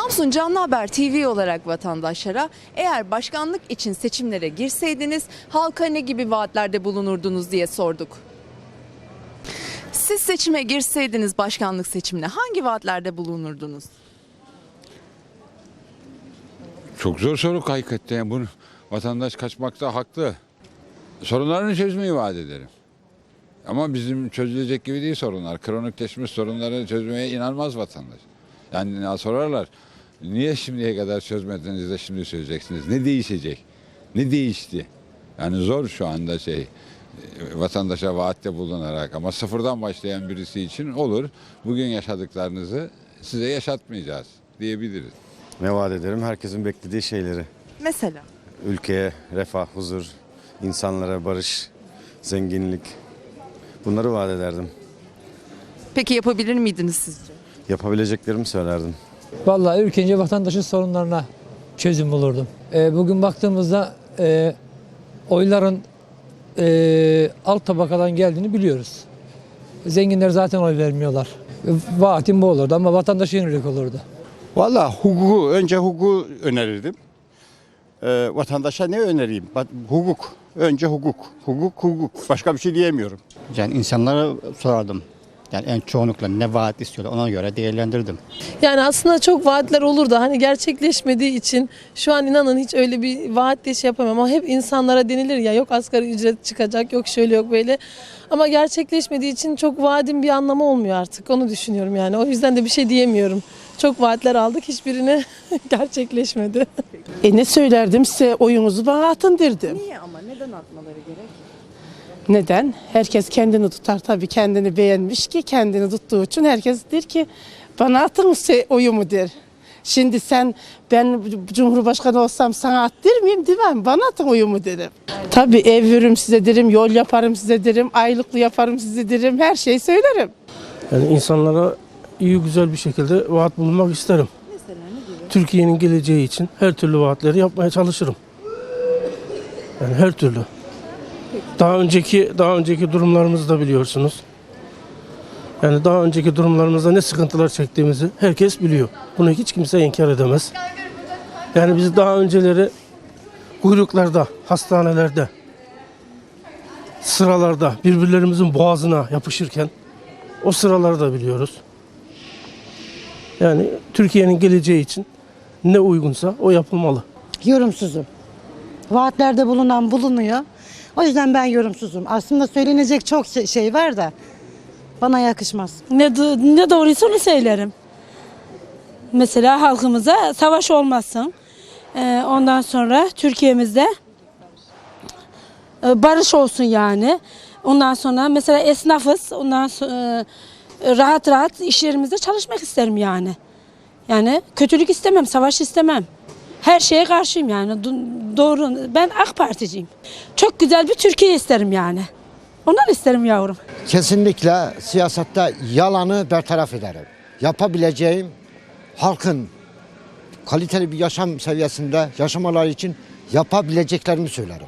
Samsun Canlı Haber TV olarak vatandaşlara eğer başkanlık için seçimlere girseydiniz halka ne gibi vaatlerde bulunurdunuz diye sorduk. Siz seçime girseydiniz başkanlık seçimine hangi vaatlerde bulunurdunuz? Çok zor soru hakikaten. Yani bunu vatandaş kaçmakta haklı. Sorunlarını çözmeyi vaat ederim. Ama bizim çözülecek gibi değil sorunlar. Kronikleşmiş sorunları çözmeye inanmaz vatandaş. Yani sorarlar. Niye şimdiye kadar çözmediniz de şimdi çözeceksiniz? Ne değişecek? Ne değişti? Yani zor şu anda şey e, vatandaşa vaatte bulunarak ama sıfırdan başlayan birisi için olur. Bugün yaşadıklarınızı size yaşatmayacağız diyebiliriz. Ne vaat ederim? Herkesin beklediği şeyleri. Mesela Ülkeye refah, huzur, insanlara barış, zenginlik. Bunları vaat ederdim. peki yapabilir miydiniz sizce? Yapabileceklerimi söylerdim. Vallahi ülkence vatandaşın sorunlarına çözüm bulurdum. Ee, bugün baktığımızda e, oyların e, alt tabakadan geldiğini biliyoruz. Zenginler zaten oy vermiyorlar. E, Vaatim bu olurdu ama vatandaşa yönelik olurdu. Valla hukuku, önce hukuku önerirdim. Ee, vatandaşa ne önereyim? Hukuk. Önce hukuk. Hukuk, hukuk. Başka bir şey diyemiyorum. Yani insanlara sorardım. Yani en çoğunlukla ne vaat istiyorlar ona göre değerlendirdim. Yani aslında çok vaatler olur da hani gerçekleşmediği için şu an inanın hiç öyle bir vaat diye şey yapamam ama hep insanlara denilir ya yok asgari ücret çıkacak yok şöyle yok böyle ama gerçekleşmediği için çok vaadin bir anlamı olmuyor artık onu düşünüyorum yani o yüzden de bir şey diyemiyorum. Çok vaatler aldık hiçbirini gerçekleşmedi. E ne söylerdim size oyunuzu bana atın derdim. Niye ama neden atmaları gerek? Neden? Herkes kendini tutar tabii kendini beğenmiş ki kendini tuttuğu için herkes der ki bana atın oyumu der. Şimdi sen ben Cumhurbaşkanı olsam sana at der miyim demem. Bana atın oyumu derim. Tabii ev veririm size derim, yol yaparım size derim, aylıklı yaparım size derim, her şeyi söylerim. Yani insanlara iyi güzel bir şekilde vaat bulunmak isterim. Türkiye'nin geleceği için her türlü vaatleri yapmaya çalışırım. Yani her türlü. Daha önceki daha önceki durumlarımızı da biliyorsunuz. Yani daha önceki durumlarımızda ne sıkıntılar çektiğimizi herkes biliyor. Bunu hiç kimse inkar edemez. Yani biz daha önceleri kuyruklarda, hastanelerde, sıralarda birbirlerimizin boğazına yapışırken o sıraları da biliyoruz. Yani Türkiye'nin geleceği için ne uygunsa o yapılmalı. yorumsuzum. Vaatlerde bulunan bulunuyor. O yüzden ben yorumsuzum. Aslında söylenecek çok şey- şey var da bana yakışmaz. Ne, ne doğruysa onu söylerim. Mesela halkımıza savaş olmasın. Ee, ondan sonra Türkiye'mizde e, barış olsun yani. Ondan sonra mesela esnafız. Ondan sonra e, rahat rahat iş çalışmak isterim yani. Yani kötülük istemem, savaş istemem. Her şeye karşıyım yani. Do- Doğru. Ben AK Particiyim. Çok güzel bir Türkiye isterim yani. Ondan isterim yavrum. Kesinlikle siyasette yalanı bertaraf ederim. Yapabileceğim halkın kaliteli bir yaşam seviyesinde yaşamaları için yapabileceklerimi söylerim.